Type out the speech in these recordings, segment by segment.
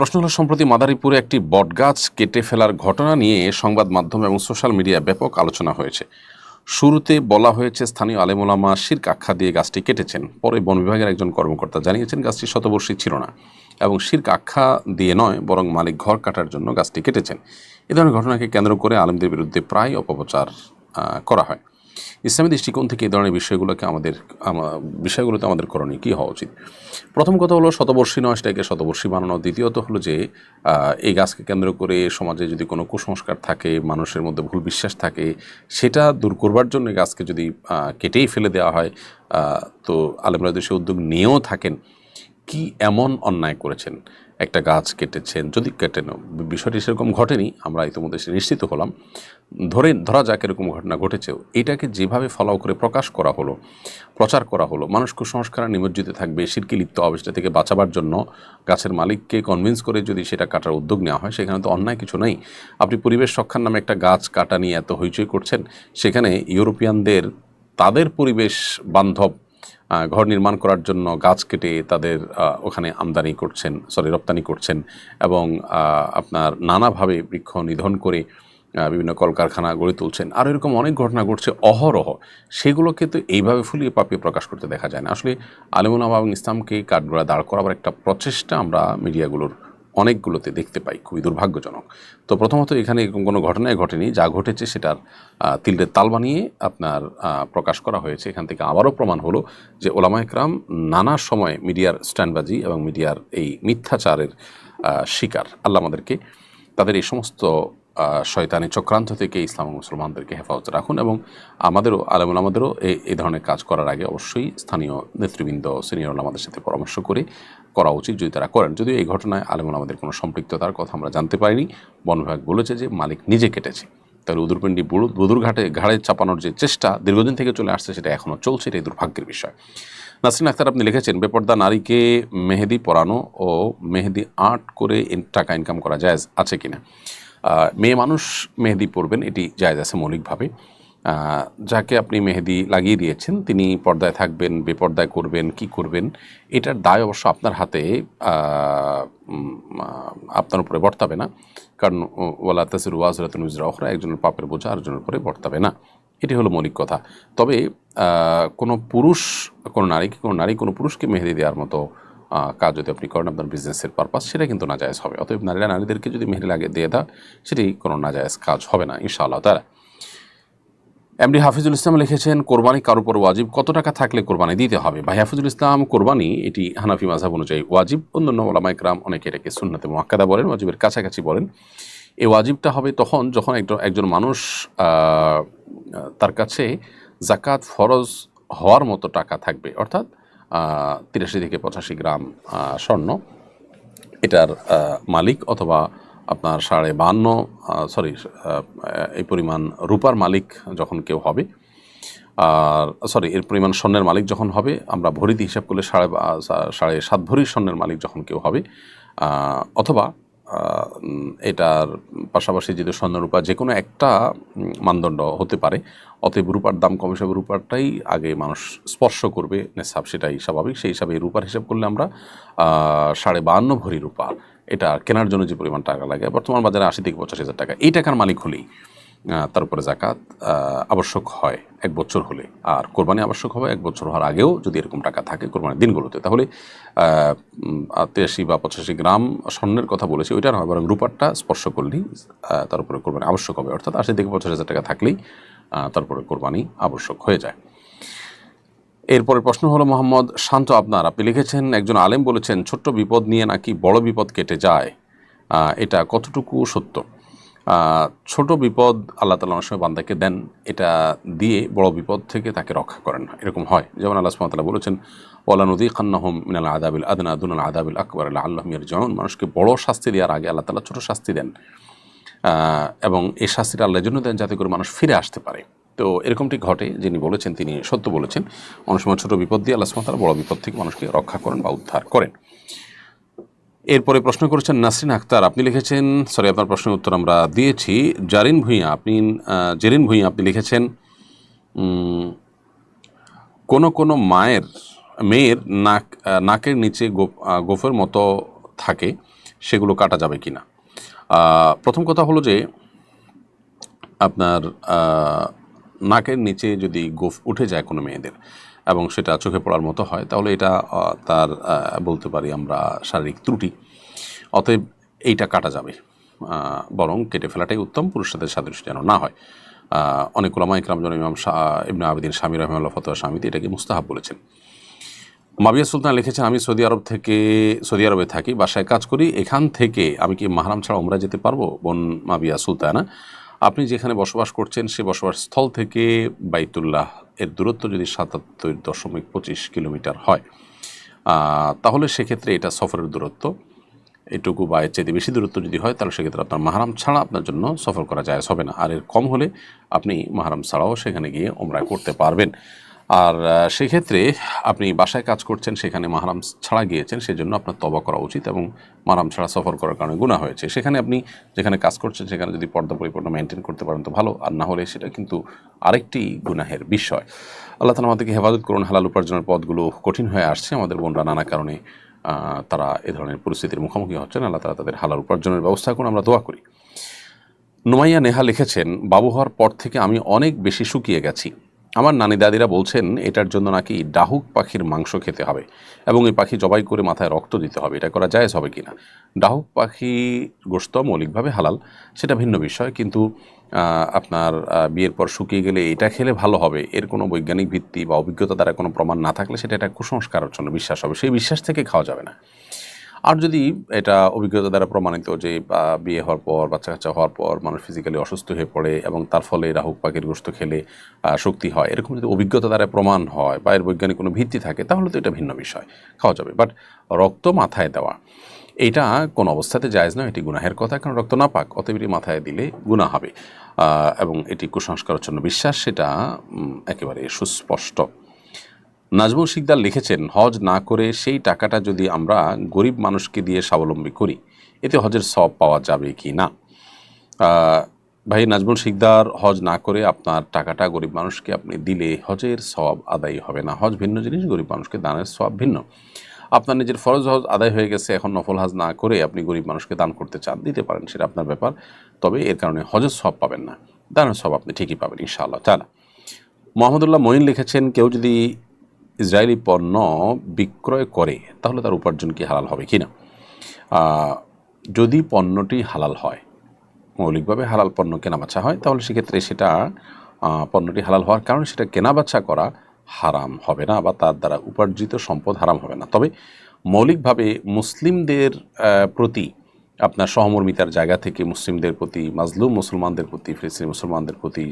প্রশ্ন হলো সম্প্রতি মাদারীপুরে একটি বটগাছ কেটে ফেলার ঘটনা নিয়ে সংবাদ মাধ্যম এবং সোশ্যাল মিডিয়া ব্যাপক আলোচনা হয়েছে। শুরুতে বলা হয়েছে স্থানীয় আলেমোলামা শির্ক আখ্যা দিয়ে গাছটি কেটেছেন। পরে বন বিভাগের একজন কর্মকর্তা জানিয়েছেন গাছটি শতবর্ষী ছিল না এবং শির্ক আখ্যা দিয়ে নয়, বরং মালিক ঘর কাটার জন্য গাছটি কেটেছেন। এ ধরনের ঘটনাকে কেন্দ্র করে আলেমদের বিরুদ্ধে প্রায় অপপ্রচার করা হয়। ইসলামী দৃষ্টিকোণ থেকে এই ধরনের বিষয়গুলোকে আমাদের বিষয়গুলোতে আমাদের করণীয় কী হওয়া উচিত? প্রথম কথা হলো শতবর্ষী নয়, সেটাকে শতবর্ষী বানানো। দ্বিতীয়ত হলো যে এই গাছকে কেন্দ্র করে সমাজে যদি কোনো কুসংস্কার থাকে, মানুষের মধ্যে ভুল বিশ্বাস থাকে, সেটা দূর করবার জন্য গাছকে যদি কেটেই ফেলে দেওয়া হয় তো আলেমরা দেশে উদ্যোগ নিয়েও থাকেন। কি এমন অন্যায় করেছেন? একটা গাছ কেটেছেন, যদি কেটেন বিষয়টি সেরকম ঘটেনি, আমরা ইতিমধ্যে নিশ্চিত হলাম। ধরে, ধরা যাক এরকম ঘটনা ঘটেছেও, এটাকে যেভাবে ফলাও করে প্রকাশ করা হলো, প্রচার করা হলো, মানুষ কুসংস্কারে নিমজ্জিত থাকবে শিরকি লিপ্ত হবে সেটা থেকে বাঁচাবার জন্য গাছের মালিককে কনভিন্স করে যদি সেটা কাটার উদ্যোগ নেওয়া হয়, সেখানে তো অন্যায় কিছু নেই। আপনি পরিবেশ রক্ষার নামে একটা গাছ কাটা নিয়ে এত হইচই করছেন, সেখানে ইউরোপিয়ানদের, তাদের পরিবেশ বান্ধব ঘর নির্মাণ করার জন্য গাছ কেটে তাদের ওখানে আমদানি করছেন সরি রপ্তানি করছেন এবং আপনার নানাভাবে বৃক্ষ নিধন করে বিভিন্ন কলকারখানা গড়ে তুলছেন। আর এরকম অনেক ঘটনা ঘটছে অহরহ। সেগুলোকে তো এইভাবে ফুলিয়ে পাপিয়ে প্রকাশ করতে দেখা যায় না। আসলে আলিমুল এবং ইসলামকে কাঠগোড়া দাঁড় করাবার একটা প্রচেষ্টা আমরা মিডিয়াগুলোর অনেকগুলোতে দেখতে পাই, খুবই দুর্ভাগ্যজনক। তো প্রথমত এখানে এরকম কোনো ঘটনাই ঘটেনি। যা ঘটেছে সেটার তিলের তাল বানিয়ে আপনার প্রকাশ করা হয়েছে। এখান থেকে আবারও প্রমাণ হলো যে ওলামা একরাম নানা সময় মিডিয়ার স্ট্যান্ডবাজি এবং মিডিয়ার এই মিথ্যাচারের শিকার আল্লাহ আমাদেরকে তাদের এই সমস্ত শয়তানি চক্রান্ত থেকে ইসলাম মুসলমানদেরকে হেফাজত রাখুন এবং আমাদেরও, আলমুল আমাদেরও এই ধরনের কাজ করার আগে অবশ্যই স্থানীয় নেতৃবৃন্দ সিনিয়র আমাদের সাথে পরামর্শ করে করা উচিত যদি তারা করেন। যদিও এই ঘটনায় আলমুল আমাদের কোনো সম্পৃক্ততার কথা আমরা জানতে পারিনি। বন বিভাগ বলেছে যে মালিক নিজে কেটেছে। তাহলে উদুরপিণ্ডি বুদুর ঘাটে ঘাড়ে চাপানোর যে চেষ্টা দীর্ঘদিন থেকে চলে আসছে, সেটা এখনও চলছে এটাই দুর্ভাগ্যের বিষয়। নাসরিন আক্তার আপনি লিখেছেন, বেপর্দা নারীকে মেহেদি পরানো ও মেহেদি আর্ট করে টাকা ইনকাম করা যায় আছে কিনা? মেয়ে মানুষ মেহেদি পরবেন, এটি জায়জ আছে মৌলিকভাবে। যাকে আপনি মেহেদি লাগিয়ে দিয়েছেন, তিনি পর্দায় থাকবেন, বেপর্দায় করবেন, কি করবেন, এটার দায় অবশ্য আপনার হাতে আপনার উপরে বর্তাবে না। কারণ ওয়ালা তাসির ওয়াজরাতুন উজরা অখরা একজনের পাপের বোঝা আরেকজনের উপরে বর্তাবে না। এটি হলো মৌলিক কথা। তবে কোনো পুরুষ, কোনো নারীকে কোনো নারী কোনো পুরুষকে মেহেদি দেওয়ার মতো কাজ যদি আপনি করেন আপনার বিজনেসের পারপাস সেটা কিন্তু নাজায়জ হবে। অতএব নারীরা নারীদেরকে যদি মেহেদি লাগিয়ে দিয়ে দেয়, সেটি কোনো নাজায়জ কাজ হবে না, ইনশাআল্লাহ। তারা এমডি হাফিজুল ইসলাম লিখেছেন, কোরবানি কার উপর ওয়াজিব? কত টাকা থাকলে কোরবানি দিতে হবে? ভাই হাফিজুল ইসলাম, কোরবানি এটি হানাফি মাঝাব অনুযায়ী ওয়াজিব। অন্যান্য ওলামা ইকরাম অনেকে এটাকে সুন্নাতে মোয়াক্কাদা বলেন, ওয়াজিবের কাছাকাছি বলেন। এই ওয়াজিবটা হবে তখন যখন একজন একজন মানুষ তার কাছে জাকাত ফরজ হওয়ার মতো টাকা থাকবে। অর্থাৎ তিরাশি থেকে পঁচাশি গ্রাম স্বর্ণ। এটার মালিক অথবা আপনার সাড়ে বান্ন সরি এই পরিমাণ রূপার মালিক যখন কেউ হবে, আর সরি এর পরিমাণ স্বর্ণের মালিক যখন হবে, আমরা ভরিতে হিসাব করলে সাড়ে সাড়ে সাত ভরি স্বর্ণের মালিক যখন কেউ হবে অথবা এটার পাশাপাশি যদি স্বর্ণ রূপা যে কোনো একটা মানদণ্ড হতে পারে, অতএব রূপার দাম কম হিসাবে রূপারটাই আগে মানুষ স্পর্শ করবে, নেশাব সেটাই স্বাভাবিক, সেই হিসাবে রূপার হিসাব করলে আমরা সাড়ে বাহান্ন ভরি রূপা, এটা কেনার জন্য যে পরিমাণ টাকা লাগে, বর্তমান বাজারে আশি থেকে পঁচাশি হাজার টাকা, এই টাকার মালিক হলেই। আহ, তার উপরে জাকাত আবশ্যক হয় এক বছর হলে। আর কোরবানি আবশ্যক হবে এক বছর হওয়ার আগেও যদি এরকম টাকা থাকে কোরবানির দিনগুলোতে। তাহলে তিরাশি বা পঁচাশি গ্রাম স্বর্ণের কথা বলেছি ওইটা নয় বরং রূপারটা স্পর্শ করলেই তার উপরে কোরবানি আবশ্যক হবে। অর্থাৎ আশি থেকে পঁচাশি হাজার টাকা থাকলেই তারপরে কোরবানি আবশ্যক হয়ে যায়। এরপরে প্রশ্ন হলো মোহাম্মদ শান্ত আপনার। আপনি লিখেছেন একজন আলেম বলেছেন ছোট্ট বিপদ নিয়ে নাকি বড় বিপদ কেটে যায়? এটা কতটুকু সত্য? ছোট বিপদ আল্লাহ তালা অনেক সময় বান্দাকে দেন। এটা দিয়ে বড় বিপদ থেকে তাকে রক্ষা করেন। এরকম হয়। যেমন আল্লাহ সুমাতালা বলেছেন ওলা নদী খান্নাহম মিনাল আদাবিল আদনা দুনাল আদাবিল আকবর আল্লাহ মিয়ার যেমন মানুষকে বড় শাস্তি দেওয়ার আগে আল্লাহ তালা ছোট শাস্তি দেন। এবং এই শাস্তিটা আল্লাহর জন্য দেন যাতে করে মানুষ ফিরে আসতে পারে। তো এরকমটি ঘটে, যিনি বলেছেন, তিনি সত্য বলেছেন। অনেক সময় ছোট বিপদ দিয়ে আল্লাহ সুমাতালা বড় বিপদ থেকে মানুষকে রক্ষা করেন বা উদ্ধার করেন। এরপরে প্রশ্ন করেছেন নাসরিন আক্তার আপনি লিখেছেন, সরি, আপনার প্রশ্নের উত্তর আমরা দিয়েছি, জারিন ভূঁইয়া, আপনি জেরিন ভূঁইয়া, আপনি লিখেছেন কোনো কোনো মায়ের, মেয়ের নাক নাকের নিচে গোফের মতো থাকে, সেগুলো কাটা যাবে কি না প্রথম কথা হলো যে, আপনার নাকের নিচে যদি গোফ উঠে যায় কোনো মেয়েদের এবং সেটা চোখে পড়ার মতো হয়, তাহলে এটা তার বলতে পারি আমরা শারীরিক ত্রুটি। অতএব এইটা কাটা যাবে বরং কেটে ফেলাটাই উত্তম, পুরুষদের সাদৃশ্য যেন না হয়। অনেক ওলামা ইকরাম জন ইমাম ইবনে আবেদিন স্বামী রহমাল্লাহ ফতোয়া স্বামীতে এটাকে মুস্তাহাব বলেছেন। মাবিয়া সুলতান লিখেছেন, আমি সৌদি আরব থেকে, সৌদি আরবে থাকি, বাসায় কাজ করি, এখান থেকে আমি কি মাহারাম ছাড়া ওমরা যেতে পারব? বোন মাবিয়া সুলতানা, আপনি যেখানে বসবাস করছেন, সে বসবাস স্থল থেকে বাইতুল্লাহ এর দূরত্ব যদি সাতাত্তর দশমিক পঁচিশ কিলোমিটার হয় তাহলে সেক্ষেত্রে এটা সফরের দূরত্ব। এটুকু বা এর চাইতে বেশি দূরত্ব যদি হয়, তাহলে সেক্ষেত্রে আপনার মাহারাম ছাড়া আপনার জন্য সফর করা যায় হবে না। আর এর কম হলে আপনি মাহারাম ছাড়াও সেখানে গিয়ে ওমরা করতে পারবেন। আর সেক্ষেত্রে আপনি বাসায় কাজ করছেন, সেখানে মাহারাম ছাড়া গিয়েছেন, সেজন্য আপনার তবা করা উচিত এবং মাহারাম ছাড়া সফর করার কারণে গুণা হয়েছে। সেখানে আপনি যেখানে কাজ করছেন, সেখানে যদি পর্দা পরিপূর্ণ মেনটেন করতে পারেন তো ভালো, আর না হলে সেটা কিন্তু আরেকটি গুনাহের বিষয়। আল্লাহ তালা আমাদেরকে হেফাজত করুন, হালাল উপার্জনের পথগুলো কঠিন হয়ে আসছে। আমাদের বোনরা নানা কারণে তারা এ ধরনের পরিস্থিতির মুখোমুখি হচ্ছেন। আল্লাহ তালা তাদের হালাল উপার্জনের ব্যবস্থা করুন, আমরা দোয়া করি। নুমাইয়া নেহা লিখেছেন, বাবু হওয়ার পর থেকে আমি অনেক বেশি শুকিয়ে গেছি। আমার নানি দাদিরা বলছেন, এটার জন্য নাকি ডাহুক পাখির মাংস খেতে হবে এবং এই পাখি জবাই করে মাথায় রক্ত দিতে হবে। এটা করা জায়েজ হবে কিনা? ডাহুক পাখি গোস্ত মৌলিকভাবে হালাল, সেটা ভিন্ন বিষয়, কিন্তু আপনার বিয়ের পর শুকিয়ে গেলে এটা খেলে ভালো হবে। এর কোনো বৈজ্ঞানিক ভিত্তি বা অভিজ্ঞতা দ্বারা কোনো প্রমাণ না থাকলে সেটা একটা কুসংস্কারের জন্য বিশ্বাস হবে। সেই বিশ্বাস থেকে খাওয়া যাবে না। আর যদি এটা অভিজ্ঞতা দ্বারা প্রমাণিত যে বিয়ে হওয়ার পর বাচ্চা কাচ্চা হওয়ার পর, মানুষ ফিজিক্যালি অসুস্থ হয়ে পড়ে এবং তার ফলে রাহুক পাখির গোস্ত খেলে শক্তি হয়, এরকম যদি অভিজ্ঞতা দ্বারা প্রমাণ হয় বা এর বৈজ্ঞানিক কোনো ভিত্তি থাকে, তাহলে তো এটা ভিন্ন বিষয়, খাওয়া যাবে। বাট রক্ত মাথায় দেওয়া, এটা কোন অবস্থাতে জায়েজ নয়, এটি গুনাহের কথা, কারণ রক্ত না পাক অতএব মাথায় দিলে গুনাহ হবে। এবং এটি কুসংস্কারের জন্য বিশ্বাস, সেটা একেবারে সুস্পষ্ট। নাজমুল শিকদার লিখেছেন, হজ না করে সেই টাকাটা যদি আমরা গরিব মানুষকে দিয়ে স্বাবলম্বী করি, এতে হজের সব পাওয়া যাবে কি না? ভাই নাজমুল শিকদার, হজ না করে আপনার টাকাটা গরিব মানুষকে আপনি দিলে হজের সব আদায় হবে না। হজ ভিন্ন জিনিস, গরিব মানুষকে দানের সব ভিন্ন। আপনার নিজের ফরজ হজ আদায় হয়ে গেছে, এখন নফল হজ না করে আপনি গরিব মানুষকে দান করতে চান, দিতে পারেন সেটা আপনার ব্যাপার। তবে এর কারণে হজের সব পাবেন না। দানের সব আপনি ঠিকই পাবেন ইনশাআল্লাহ। তালা মোহাম্মদুল্লাহ মঈন লিখেছেন, কেউ যদি ইসরায়েলি পণ্য বিক্রয় করে, তাহলে তার উপার্জন কি হালাল হবে কি না যদি পণ্যটি হালাল হয়, মৌলিকভাবে হালাল পণ্য কেনাবেচা হয়, তাহলে সেক্ষেত্রে সেটা পণ্যটি হালাল হওয়ার কারণে সেটা কেনাবেচা করা হারাম হবে না বা তার দ্বারা উপার্জিত সম্পদ হারাম হবে না। তবে মৌলিকভাবে মুসলিমদের প্রতি আপনার সহমর্মিতার জায়গা থেকে মুসলিমদের প্রতি, মাজলুম মুসলমানদের প্রতি, ফিলিস্তিনি মুসলমানদের প্রতি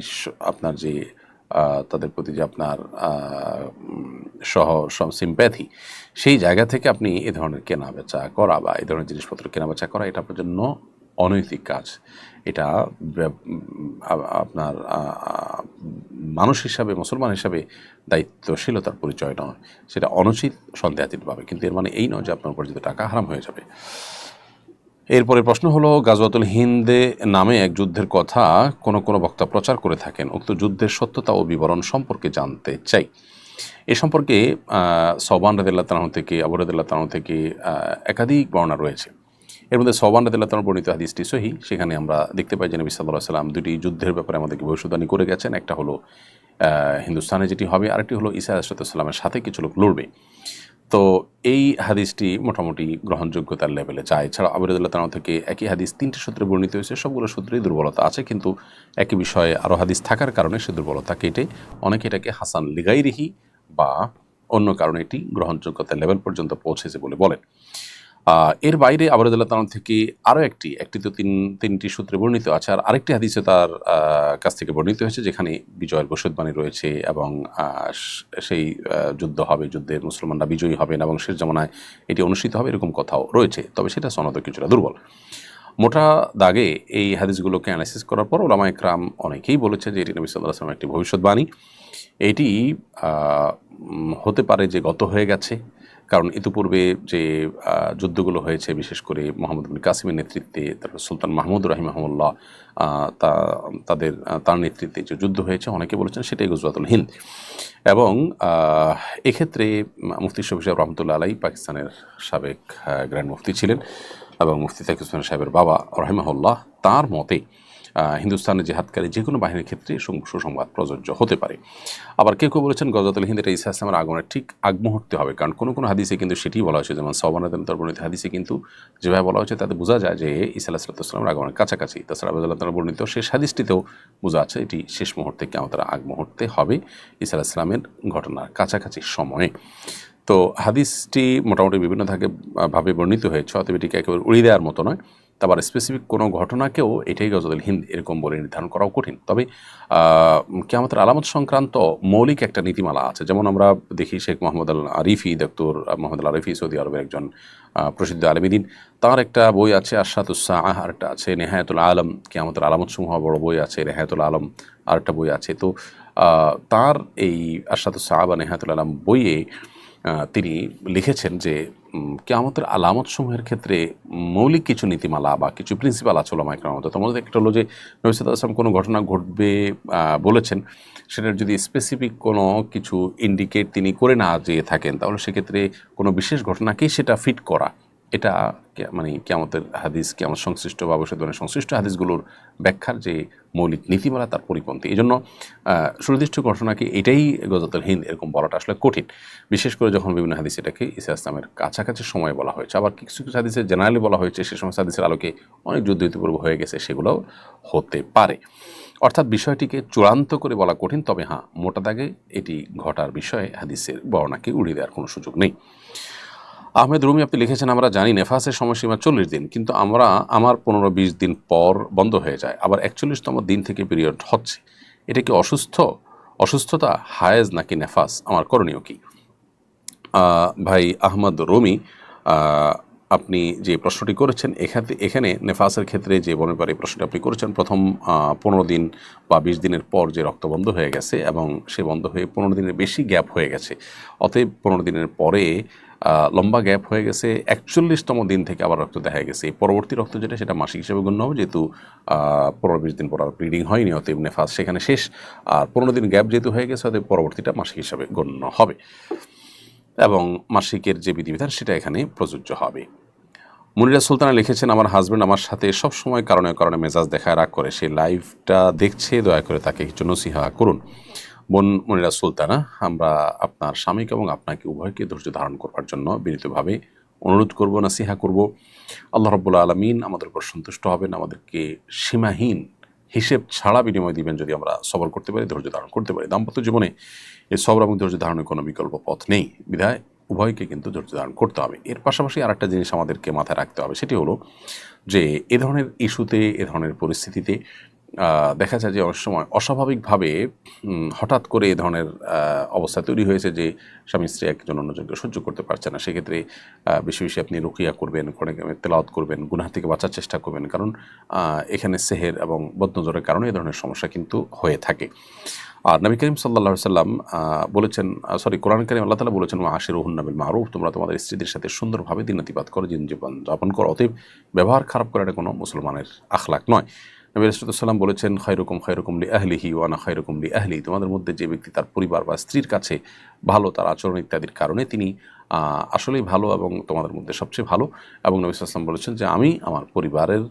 আপনার যে তাদের প্রতি যে আপনার সহ সিম্প্যাথি সেই জায়গা থেকে আপনি এ ধরনের কেনা বেচা করা বা এই ধরনের জিনিসপত্র কেনা বেচা করা, এটা আপনার জন্য অনৈতিক কাজ। এটা আপনার মানুষ হিসাবে, মুসলমান হিসাবে দায়িত্বশীলতার পরিচয় নয়। সেটা অনুচিত সন্দেহাতীতভাবে। কিন্তু এর মানে এই নয় যে আপনার উপার্জিত টাকা হারাম হয়ে যাবে। এরপরে প্রশ্ন হলো, গাজওয়াতুল হিন্দে নামে এক যুদ্ধের কথা কোন কোন বক্তা প্রচার করে থাকেন। উক্ত যুদ্ধের সত্যতা ও বিবরণ সম্পর্কে জানতে চাই। এ সম্পর্কে সৌবান রাদিল্লাহ তালাহ থেকে, আবু রাদিল্লাহ তালাহ থেকে একাধিক বর্ণনা রয়েছে। এর মধ্যে সৌবান রাদিল্লাহ তালাহ বর্ণিত হাদিসটি সহি সেখানে আমরা দেখতে পাই যে নবী সাল্লাহ সাল্লাম দুটি যুদ্ধের ব্যাপারে আমাদেরকে ভবিষ্যৎবাণী করে গেছেন। একটা হলো হিন্দুস্তানে যেটি হবে, আরেকটি হলো ঈসা আলাইসালামের সাথে কিছু লোক লড়বে। তো এই হাদিসটি মোটামুটি গ্রহণযোগ্যতার লেভেলে যায়। এছাড়া আবরুদুল্লাহ তালাহ থেকে একই হাদিস তিনটি সূত্রে বর্ণিত হয়েছে, সবগুলো সূত্রেই দুর্বলতা আছে কিন্তু একই বিষয়ে আরও হাদিস থাকার কারণে সে দুর্বলতা কেটে অনেকে এটাকে হাসান লিগাইরিহি বা অন্য কারণে এটি গ্রহণযোগ্যতার লেভেল পর্যন্ত পৌঁছেছে বলে বলেন। এর বাইরে আবরুদুল্লাহ তালাহ থেকে আরও একটি একটি তো তিন, তিনটি সূত্রে বর্ণিত আছে, আর আরেকটি হাদিসে তার কাছ থেকে বর্ণিত হয়েছে যেখানে বিজয়ের ভবিষ্যৎবাণী রয়েছে এবং সেই যুদ্ধ হবে যুদ্ধে মুসলমানরা বিজয়ী হবেন এবং শেষ জামানায় এটি অনুষ্ঠিত হবে এরকম কথাও রয়েছে। তবে সেটা সনদ কিছুটা দুর্বল। মোটা দাগে এই হাদিসগুলোকে অ্যানালাইসিস করার পর ওলামা একরাম অনেকেই বলেছে যে এটি নবী সাল্লাহ আসলামের একটি ভবিষ্যৎবাণী। এটি হতে পারে যে গত হয়ে গেছে কারণ ইতিপূর্বে যে যুদ্ধগুলো হয়েছে, বিশেষ করে মোহাম্মদ বিন কাসিমের নেতৃত্বে, তারপর সুলতান মাহমুদ রাহিমাহমুল্লাহ তা, তাদের তার নেতৃত্বে যে যুদ্ধ হয়েছে, অনেকে বলেছেন সেটাই গুজরাতুল হিন্দ। এবং এক্ষেত্রে মুফতি শফি সাহেব রহমতুল্লাহ আলাই পাকিস্তানের সাবেক গ্র্যান্ড মুফতি ছিলেন এবং মুফতি তাকিব সাহেবের বাবা রহিমাহুল্লাহ, তার মতে হিন্দুস্তানের জেহাদকারী যে কোনো বাহিনীর ক্ষেত্রে সুসংবাদ প্রযোজ্য হতে পারে। আবার কেউ কেউ বলেছেন গজরাতুল হিন্দ এটা ইসা ইসলামের আগমনের ঠিক আগ মুহূর্তে হবে, কারণ কোনো কোনো হাদিসে কিন্তু সেটি বলা হয়েছে। যেমন সবানাদন তরবর্ণিত হাদিসে কিন্তু যেভাবে বলা হয়েছে, তাতে বোঝা যায় যে ইসা সাল্লামের আগমনের কাছাকাছি। তাছাড়া আবুল্লাহ তালা বর্ণিত শেষ হাদিসটিতেও বোঝা আছে, এটি শেষ মুহূর্তে কেমন আগ মুহূর্তে হবে ইসা ইসলামের ঘটনার কাছাকাছি সময়ে। তো হাদিসটি মোটামুটি বিভিন্ন থাকে ভাবে বর্ণিত হয়েছে। অতএব এটিকে একেবারে উড়িয়ে দেওয়ার মতো নয়। তারপর স্পেসিফিক কোনো ঘটনাকেও এটাই গজদুল হিন্দ এরকম বলে নির্ধারণ করাও কঠিন। তবে কেমতের আলামত সংক্রান্ত মৌলিক একটা নীতিমালা আছে। যেমন আমরা দেখি Sheikh Muhammad Al Arifi doctor Muhammad Al Arifi Saudi আরবের একজন প্রসিদ্ধ আলমিদিন। তার একটা বই আছে আশাতুসাহ আর একটা আছে নেহায়তুল আলম। কেমতের আলামত সমূহ বড় বই আছে, নেহায়তুল আলম আর একটা বই আছে। তো তার এই আশাতুসাহ বা নেহায়তুল আলম বইয়ে তিনি লিখেছেন যে কেয়ামতের আলামত সমূহের ক্ষেত্রে মৌলিক কিছু নীতিমালা বা কিছু প্রিন্সিপাল আছে ওলামা একরাম মধ্যে। মধ্যে একটা হলো যে, নবী আসলাম কোনো ঘটনা ঘটবে বলেছেন, সেটার যদি স্পেসিফিক কোনো কিছু ইন্ডিকেট তিনি করে না যেয়ে থাকেন, তাহলে সেক্ষেত্রে কোনো বিশেষ ঘটনাকেই সেটা ফিট করা এটা মানে কেমতের হাদিস কেমন সংশ্লিষ্ট বা ভবিষ্যৎবাণীর সংশ্লিষ্ট হাদিসগুলোর ব্যাখ্যার যে মৌলিক নীতিমালা তার পরিপন্থী। এই জন্য সুনির্দিষ্ট ঘটনাকে এটাই গজাতুল হিন্দ এরকম বলাটা আসলে কঠিন। বিশেষ করে যখন বিভিন্ন হাদিস এটাকে ইসা ইসলামের কাছাকাছি সময় বলা হয়েছে, আবার কিছু কিছু হাদিসে জেনারেলি বলা হয়েছে সে সমস্ত হাদিসের আলোকে অনেক যুদ্ধ ইতিপূর্ব হয়ে গেছে, সেগুলোও হতে পারে। অর্থাৎ বিষয়টিকে চূড়ান্ত করে বলা কঠিন, তবে হ্যাঁ মোটা দাগে এটি ঘটার বিষয়ে হাদিসের বর্ণাকে উড়িয়ে দেওয়ার কোনো সুযোগ নেই। আহমেদ রুমি, আপনি লিখেছেন, আমরা জানি নেফাসের সময়সীমা চল্লিশ দিন, কিন্তু আমরা আমার পনেরো বিশ দিন পর বন্ধ হয়ে যায়। আবার একচল্লিশতম দিন থেকে পিরিয়ড হচ্ছে। এটা কি অসুস্থ? অসুস্থতা হায়েজ নাকি নেফাস? আমার করণীয় কি? ভাই আহমদ রমি আপনি যে প্রশ্নটি করেছেন, এখানে এখানে নেফাসের ক্ষেত্রে যে বনের এই প্রশ্নটি আপনি করেছেন, প্রথম পনেরো দিন বা বিশ দিনের পর যে রক্ত বন্ধ হয়ে গেছে এবং সে বন্ধ হয়ে পনেরো দিনের বেশি গ্যাপ হয়ে গেছে। অতএব পনেরো দিনের পরে লম্বা গ্যাপ হয়ে গেছে। একচল্লিশতম দিন থেকে আবার রক্ত দেখা গেছে। পরবর্তী রক্ত যেটা, সেটা মাসিক হিসেবে গণ্য হবে। যেহেতু পনেরো বিশ দিন পর আর ব্লিডিং হয়নি, অতএব নেফাস সেখানে শেষ। আর পনেরো দিন গ্যাপ যেহেতু হয়ে গেছে, অতএব পরবর্তীটা মাসিক হিসাবে গণ্য হবে। এবং মাসিকের যে বিধিবিধান, সেটা এখানে প্রযোজ্য হবে। মুনিরা সুলতানা লিখেছেন, আমার হাজব্যান্ড আমার সাথে সব সময় কারণে কারণে মেজাজ দেখায়, রাগ করে। সে লাইভটা দেখছে, দয়া করে তাকে কিছু নসিহা করুন। বোন মনিরা সুলতানা, আমরা আপনার স্বামীকে এবং আপনাকে উভয়কে ধৈর্য ধারণ করবার জন্য বিনীতভাবে অনুরোধ করব, নসিহা করব। আল্লাহ রব্বুল্লা আলমিন আমাদের উপর সন্তুষ্ট হবেন, আমাদেরকে সীমাহীন হিসেব ছাড়া বিনিময় দিবেন যদি আমরা সবর করতে পারি, ধৈর্য ধারণ করতে পারি। দাম্পত্য জীবনে এই সবর এবং ধৈর্য ধারণের কোনো বিকল্প পথ নেই। বিধায় উভয়কে কিন্তু ধৈর্য ধারণ করতে হবে। এর পাশাপাশি আরেকটা জিনিস আমাদেরকে মাথায় রাখতে হবে, সেটি হলো যে এ ধরনের ইস্যুতে, এ ধরনের পরিস্থিতিতে দেখা যায় যে অনেক সময় অস্বাভাবিকভাবে হঠাৎ করে এ ধরনের অবস্থা তৈরি হয়েছে যে স্বামী স্ত্রী একজন অন্যজনকে সহ্য করতে পারছে না। সেক্ষেত্রে বেশি বেশি আপনি রুকিয়া করবেন কারিমের তেলাওয়াত করবেন, গুনাহ থেকে বাঁচার চেষ্টা করবেন। কারণ এখানে সেহের এবং বদনজরের কারণে এ ধরনের সমস্যা কিন্তু হয়ে থাকে। আর নবী করিম সাল্লা সাল্লাম বলেছেন সরি, কোরআন করিম আল্লাহ তালা বলেছেন আশির নাবিল মারুফ তোমরা তোমাদের স্ত্রীদের সাথে সুন্দরভাবে দিনাতিপাত করো জীবন যাপন করো। অতএব, ব্যবহার খারাপ করাটা কোনো মুসলমানের আখলাক নয়। নবী রসুলাম বলেছেন খৈরকম খৈরকম লি আহলিহি ওয়ানা খৈরকম লি আহলি তোমাদের মধ্যে যে ব্যক্তি তার পরিবার বা স্ত্রীর কাছে ভালো, তার আচরণ ইত্যাদির কারণে তিনি আসলেই ভালো এবং তোমাদের মধ্যে সবচেয়ে ভালো। এবং নবী সাল্লাম বলেছেন যে, আমি আমার পরিবারের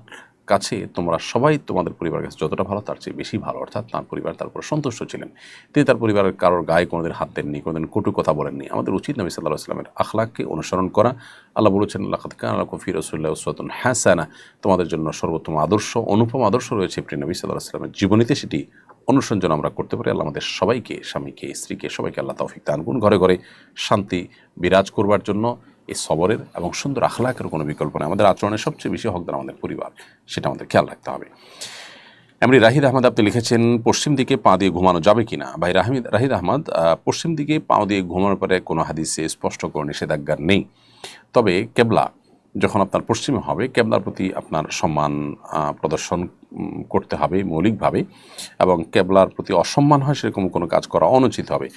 কাছে তোমরা সবাই তোমাদের পরিবারের কাছে যতটা ভালো, তার চেয়ে বেশি ভালো। অর্থাৎ তার পরিবার তার উপর সন্তুষ্ট ছিলেন। তিনি তার পরিবারের কারোর গায়ে কোনোদিন হাত দেননি, কোনোদিন কটু কথা বলেননি। আমাদের উচিত নবী সাল্লাহ আসলামের আখলাককে অনুসরণ করা। আল্লাহ বলেছেন আল্লাহ খান আল্লাহ কফি রসুল্লাহ উসওয়াতুন হাসানা। তোমাদের জন্য সর্বোত্তম আদর্শ, অনুপম আদর্শ রয়েছে প্রিয় নবী সাল্লাহ আসলামের জীবনীতে সেটি অনুসরণ যেন আমরা করতে পারি। আল্লাহ আমাদের সবাইকে, স্বামীকে, স্ত্রীকে সবাইকে আল্লাহ তৌফিক দান করুন। ঘরে ঘরে শান্তি বিরাজ করবার জন্য এই সবরের এবং সুন্দর আখলাকের কোনো বিকল্প নেই। আমাদের আচরণের সবচেয়ে বেশি হকদার আমাদের পরিবার, সেটা আমাদের খেয়াল রাখতে হবে। এমনি রাহিদ আহমদ, আপনি লিখেছেন, পশ্চিম দিকে পা দিয়ে ঘুমানো যাবে কিনা? ভাই রাহিদ রাহিদ আহমদ পশ্চিম দিকে পা দিয়ে ঘুমানোর পরে কোনো হাদিসে স্পষ্ট কোনো নিষেধাজ্ঞা নেই। তবে কেবলা, যখন আপনার পশ্চিমে হবে, কেবলার প্রতি আপনার সম্মান প্রদর্শন করতে হবে মৌলিকভাবে এবং কেবলার প্রতি অসম্মান হয় সেরকম কোনো কাজ করা অনুচিত হবে।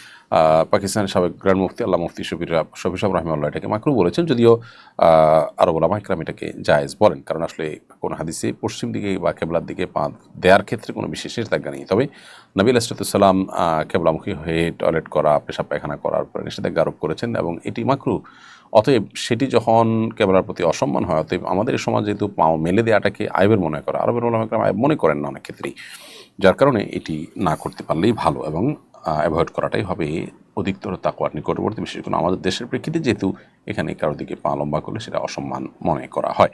পাকিস্তানের সাবেক গ্র্যান্ড মুফতি, আল্লাহ মুফতি শফির শফি সাহেব রহমাল্লাহ এটাকে মাকরু বলেছেন, যদিও আরব ওলামা ইকরাম এটাকে জায়েজ বলেন, কারণ আসলে কোনো হাদিসে পশ্চিম দিকে বা কেবলার দিকে পা দেওয়ার ক্ষেত্রে কোনো বিশেষ নিষেধাজ্ঞা নেই। তবে নবী আলাইসালাম কেবলামুখী হয়ে টয়লেট করা, পেশাব পায়খানা করার পরে নিষেধাজ্ঞা আরোপ করেছেন এবং এটি মাকরু অতএব সেটি যখন ক্যামেরার প্রতি অসম্মান হয়, অতএব আমাদের সমাজ যেহেতু পাও মেলে দেওয়াটাকে আয়বের মনে করে আরবের ওলামাকরাম আয়ব মনে করেন না অনেক ক্ষেত্রেই। যার কারণে এটি না করতে পারলেই ভালো এবং অ্যাভয়েড করাটাই হবে অধিকতর তাকুয়ার নিকটবর্তী, বিশেষ করে আমাদের দেশের প্রেক্ষিতে যেহেতু এখানে কারোর দিকে পা লম্বা করলে সেটা অসম্মান মনে করা হয়।